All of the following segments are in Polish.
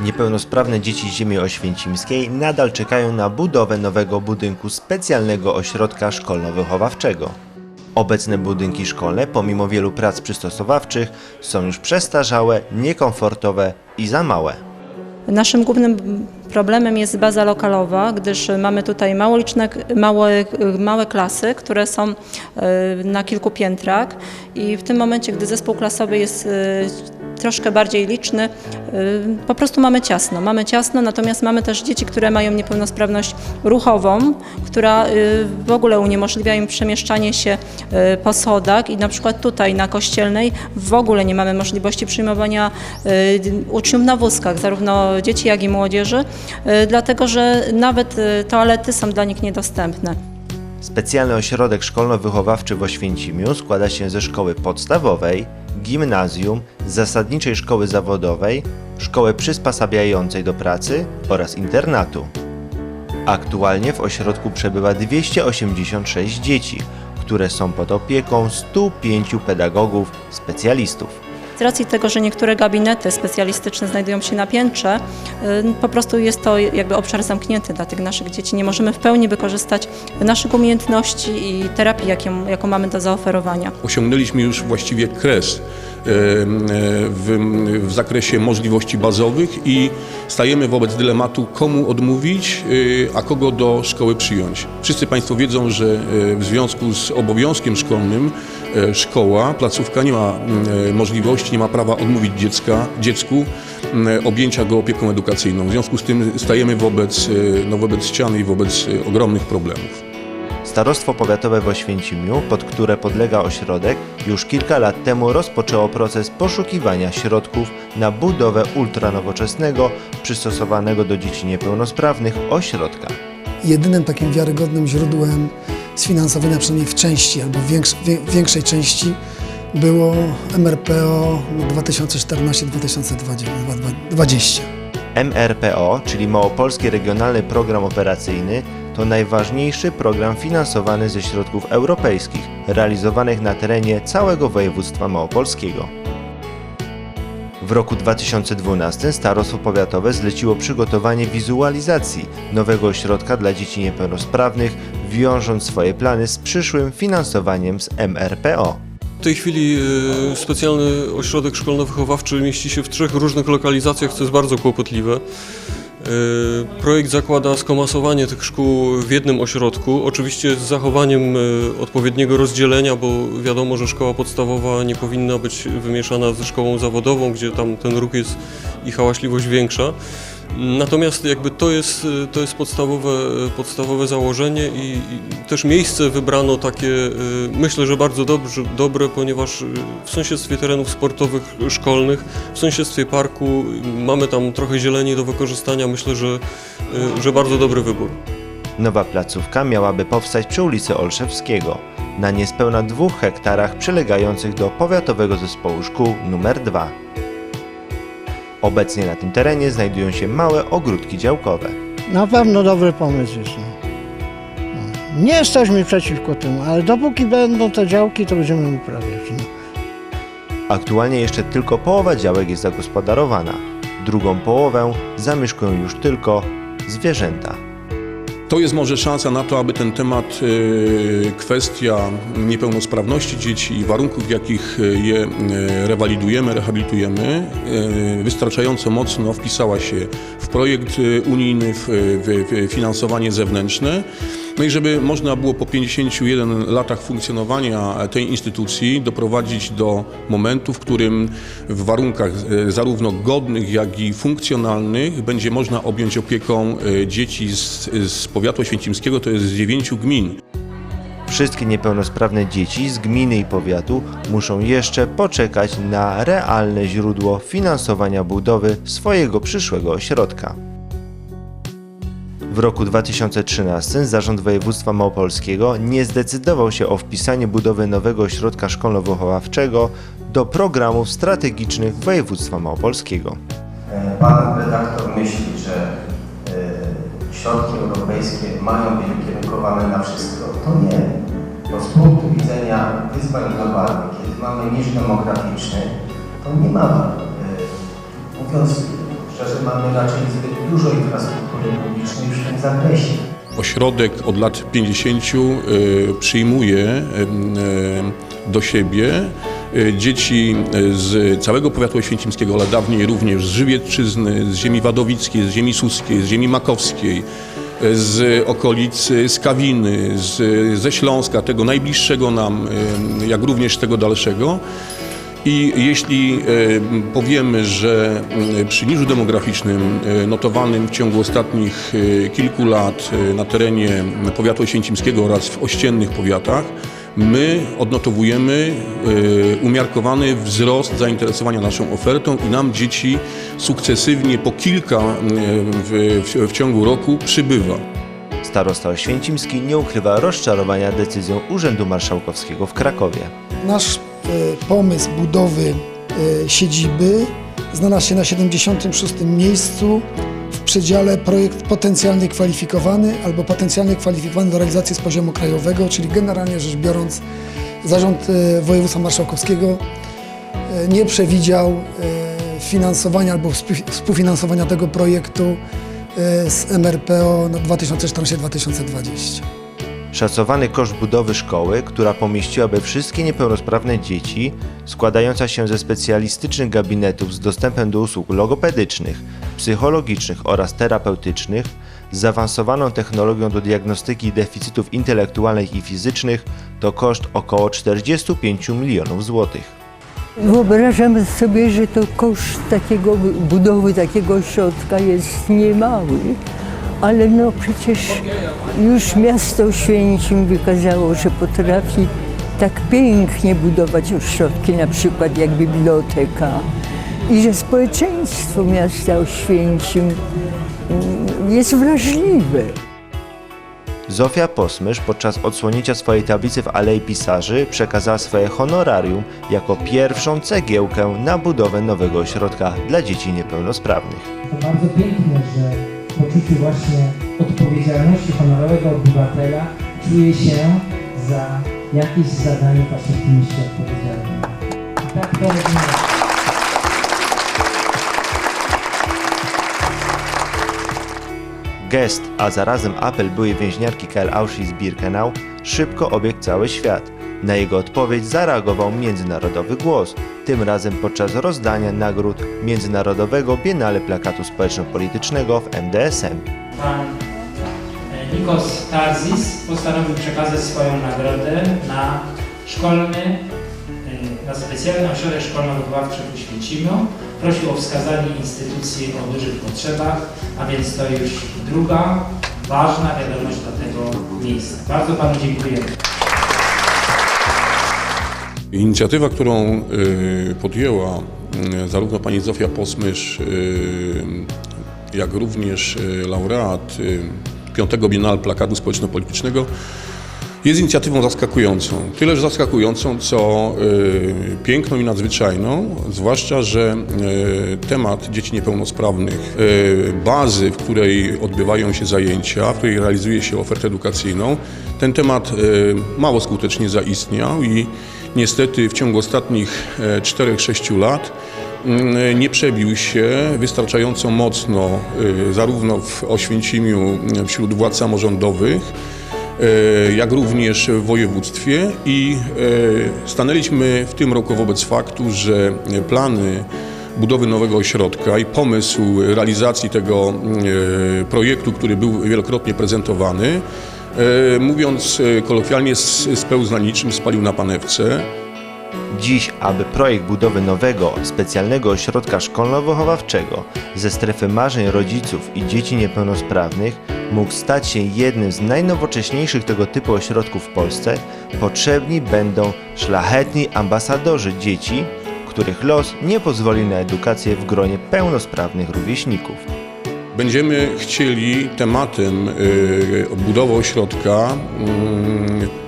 Niepełnosprawne dzieci ziemi oświęcimskiej nadal czekają na budowę nowego budynku specjalnego ośrodka szkolno-wychowawczego. Obecne budynki szkolne, pomimo wielu prac przystosowawczych, są już przestarzałe, niekomfortowe i za małe. Naszym głównym problemem jest baza lokalowa, gdyż mamy tutaj małoliczne, małe, małe klasy, które są e, na kilku piętrach i w tym momencie, gdy zespół klasowy jest e, troszkę bardziej liczny, e, po prostu mamy ciasno. Mamy ciasno, natomiast mamy też dzieci, które mają niepełnosprawność ruchową, która w ogóle uniemożliwia im przemieszczanie się po schodach i na przykład tutaj na Kościelnej w ogóle nie mamy możliwości przyjmowania uczniów na wózkach, zarówno dzieci, jak i młodzieży, dlatego że nawet e, toalety są dla nich niedostępne. Specjalny ośrodek szkolno-wychowawczy w Oświęcimiu składa się ze szkoły podstawowej, gimnazjum, zasadniczej szkoły zawodowej, szkoły przysposabiającej do pracy oraz internatu. Aktualnie w ośrodku przebywa 286 dzieci, które są pod opieką 105 pedagogów, specjalistów. Z racji tego, że niektóre gabinety specjalistyczne znajdują się na piętrze, y, po prostu jest to jakby obszar zamknięty dla tych naszych dzieci. Nie możemy w pełni wykorzystać naszych umiejętności i terapii, jaką, jaką mamy do zaoferowania. Osiągnęliśmy już właściwie kres w, w zakresie możliwości bazowych i stajemy wobec dylematu, komu odmówić, e, a kogo do szkoły przyjąć. Wszyscy Państwo wiedzą, że e, w związku z obowiązkiem szkolnym e, szkoła, placówka nie ma możliwości, nie ma prawa odmówić dziecka, dziecku objęcia go opieką edukacyjną. W związku z tym stajemy wobec, no, wobec ściany i wobec ogromnych problemów. Starostwo Powiatowe w Oświęcimiu, pod które podlega ośrodek, już kilka lat temu rozpoczęło proces poszukiwania środków na budowę ultranowoczesnego, przystosowanego do dzieci niepełnosprawnych ośrodka. jedynym takim wiarygodnym źródłem sfinansowania, przynajmniej w części albo w większej części, było MRPO 2014-2020. MRPO, czyli Małopolski Regionalny Program Operacyjny, to najważniejszy program finansowany ze środków europejskich, realizowanych na terenie całego województwa małopolskiego. W roku 2012 Starostwo Powiatowe zleciło przygotowanie wizualizacji nowego ośrodka dla dzieci niepełnosprawnych, wiążąc swoje plany z przyszłym finansowaniem z MRPO. W tej chwili y, specjalny ośrodek szkolno-wychowawczy mieści się w trzech różnych lokalizacjach, co jest bardzo kłopotliwe. Y, Projekt zakłada skomasowanie tych szkół w jednym ośrodku, oczywiście z zachowaniem y, odpowiedniego rozdzielenia, bo wiadomo, że szkoła podstawowa nie powinna być wymieszana ze szkołą zawodową, gdzie tam ten ruch jest i hałaśliwość większa. Natomiast jakby to jest, to jest podstawowe, podstawowe założenie i, i też miejsce wybrano takie, y, myślę, że bardzo dobrze, dobre, ponieważ y, w sąsiedztwie terenów sportowych szkolnych, w sąsiedztwie parku mamy tam trochę zieleni do wykorzystania, myślę, że, y, że bardzo dobry wybór. Nowa placówka miałaby powstać przy ulicy Olszewskiego, na niespełna dwóch hektarach przylegających do Powiatowego Zespołu Szkół nr 2. Obecnie na tym terenie znajdują się małe ogródki działkowe. Na pewno dobry pomysł jest. No. Nie jesteśmy przeciwko temu, ale dopóki będą te działki, to będziemy uprawiać. No. Aktualnie jeszcze tylko połowa działek jest zagospodarowana. Drugą połowę zamieszkują już tylko zwierzęta. To jest może szansa na to, aby ten temat, y, kwestia niepełnosprawności dzieci i warunków, w jakich y, je y, rewalidujemy, rehabilitujemy, wystarczająco mocno wpisała się w projekt unijny, w finansowanie zewnętrzne. No i żeby można było po 51 latach funkcjonowania tej instytucji doprowadzić do momentu, w którym w warunkach e, zarówno godnych, jak i funkcjonalnych będzie można objąć opieką e, dzieci z, z powiatu oświęcimskiego, to jest z dziewięciu gmin. Wszystkie niepełnosprawne dzieci z gminy i powiatu muszą jeszcze poczekać na realne źródło finansowania budowy swojego przyszłego ośrodka. W roku 2013 Zarząd Województwa Małopolskiego nie zdecydował się o wpisaniu budowy nowego ośrodka szkolno-wychowawczego do programów strategicznych województwa małopolskiego. Pan redaktor myśli, że e, środki europejskie mają być ukierunkowane na wszystko. To nie. Bo z punktu widzenia wyzwań globalnych, kiedy mamy niż demograficzny, to nie ma, e, mówiąc szczerze, mamy raczej zbyt dużo infrastruktury publicznej już w tym zakresie. Ośrodek od lat 50 y, przyjmuje y, y, do siebie dzieci z całego powiatu oświęcimskiego, ale dawniej również z Żywiecczyzny, z ziemi wadowickiej, z ziemi suskiej, z ziemi makowskiej, z okolicy Skawiny, z, ze Śląska, tego najbliższego nam, jak również tego dalszego. I jeśli e, powiemy, że e, przy niżu demograficznym e, notowanym w ciągu ostatnich kilku lat na terenie powiatu oświęcimskiego oraz w ościennych powiatach, my odnotowujemy umiarkowany wzrost zainteresowania naszą ofertą i nam dzieci sukcesywnie po kilka w, w, w ciągu roku przybywa. Starosta Oświęcimski nie ukrywa rozczarowania decyzją Urzędu Marszałkowskiego w Krakowie. Nasz e, pomysł budowy e, siedziby znalazł się na 76. miejscu w przedziale projekt potencjalnie kwalifikowany albo potencjalnie kwalifikowany do realizacji z poziomu krajowego, czyli generalnie rzecz biorąc Zarząd e, Województwa Marszałkowskiego nie przewidział finansowania albo współ- współfinansowania tego projektu z MRPO na 2014-2020. Szacowany koszt budowy szkoły, która pomieściłaby wszystkie niepełnosprawne dzieci, składająca się ze specjalistycznych gabinetów z dostępem do usług logopedycznych, psychologicznych oraz terapeutycznych, z zaawansowaną technologią do diagnostyki deficytów intelektualnych i fizycznych, to koszt około 45 milionów złotych. Wyobrażam sobie, że to koszt takiego budowy takiego ośrodka jest niemały, ale no przecież już miasto Oświęcim wykazało, że potrafi tak pięknie budować ośrodki, na przykład jak biblioteka i że społeczeństwo miasta Oświęcim mm, jest wrażliwe. Zofia Posmysz podczas odsłonięcia swojej tablicy w Alei Pisarzy przekazała swoje honorarium jako pierwszą cegiełkę na budowę nowego ośrodka dla dzieci niepełnosprawnych. To bardzo piękne, że poczuciu właśnie odpowiedzialności honorowego obywatela czuje się za jakieś zadanie właśnie w tym mieście odpowiedzialnym. I tak to robimy. Gest, a zarazem apel byłej więźniarki KL Auschwitz-Birkenau szybko obiegł cały świat. Na jego odpowiedź zareagował Międzynarodowy Głos, tym razem podczas rozdania nagród Międzynarodowego Biennale Plakatu Społeczno-Politycznego w MDSM. Pan e, Nikos Tarzis postanowił przekazać swoją nagrodę na szkolny, e, na specjalny ośrodek szkolno-wychowawczy w Święcimiu. Prosił o wskazanie instytucji o dużych potrzebach, a więc to już druga ważna wiadomość dla tego miejsca. Bardzo Panu dziękujemy. Inicjatywa, którą y, podjęła y, zarówno pani Zofia Posmysz, y, jak również laureat Piątego Biennale Plakatu Społeczno-Politycznego, jest inicjatywą zaskakującą. Tyleż zaskakującą, co y, piękną i nadzwyczajną, zwłaszcza, że y, temat dzieci niepełnosprawnych, y, bazy, w której odbywają się zajęcia, w której realizuje się ofertę edukacyjną, ten temat y, mało skutecznie zaistniał i niestety w ciągu ostatnich e, 4-6 lat mm, nie przebił się wystarczająco mocno y, zarówno w Oświęcimiu y, wśród władz samorządowych, jak również w województwie i e, stanęliśmy w tym roku wobec faktu, że plany budowy nowego ośrodka i pomysł realizacji tego e, projektu, który był wielokrotnie prezentowany, e, mówiąc e, kolokwialnie, s- spełzł na niczym, spalił na panewce. Dziś, aby projekt budowy nowego, specjalnego ośrodka szkolno-wychowawczego ze strefy marzeń rodziców i dzieci niepełnosprawnych mógł stać się jednym z najnowocześniejszych tego typu ośrodków w Polsce, potrzebni będą szlachetni ambasadorzy dzieci, których los nie pozwoli na edukację w gronie pełnosprawnych rówieśników. Będziemy chcieli tematem y, budowy ośrodka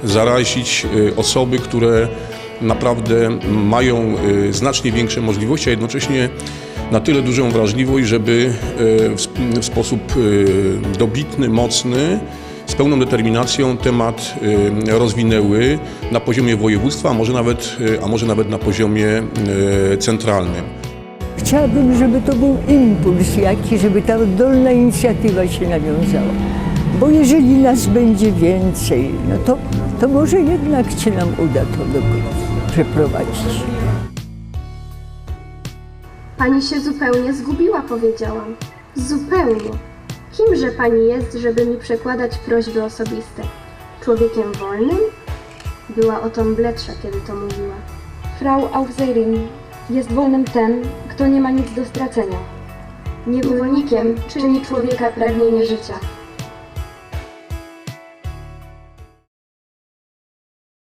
y, zarazić y, osoby, które naprawdę mają znacznie większe możliwości, a jednocześnie na tyle dużą wrażliwość, żeby y, w, sp- w sposób y, dobitny, mocny, pełną determinacją temat y, rozwinęły na poziomie województwa, a może nawet, a może nawet na poziomie centralnym. Chciałabym, żeby to był impuls jakiś, żeby ta oddolna inicjatywa się nawiązała. Bo jeżeli nas będzie więcej, no to, to może jednak się nam uda to do przeprowadzić. Pani się zupełnie zgubiła, powiedziałam. Zupełnie. Kimże pani jest, żeby mi przekładać prośby osobiste? Człowiekiem wolnym? Była o tom bledsza, kiedy to mówiła. Frau Aufseherin, jest wolnym ten, kto nie ma nic do stracenia. Niewolnikiem czyni człowieka pragnienie życia.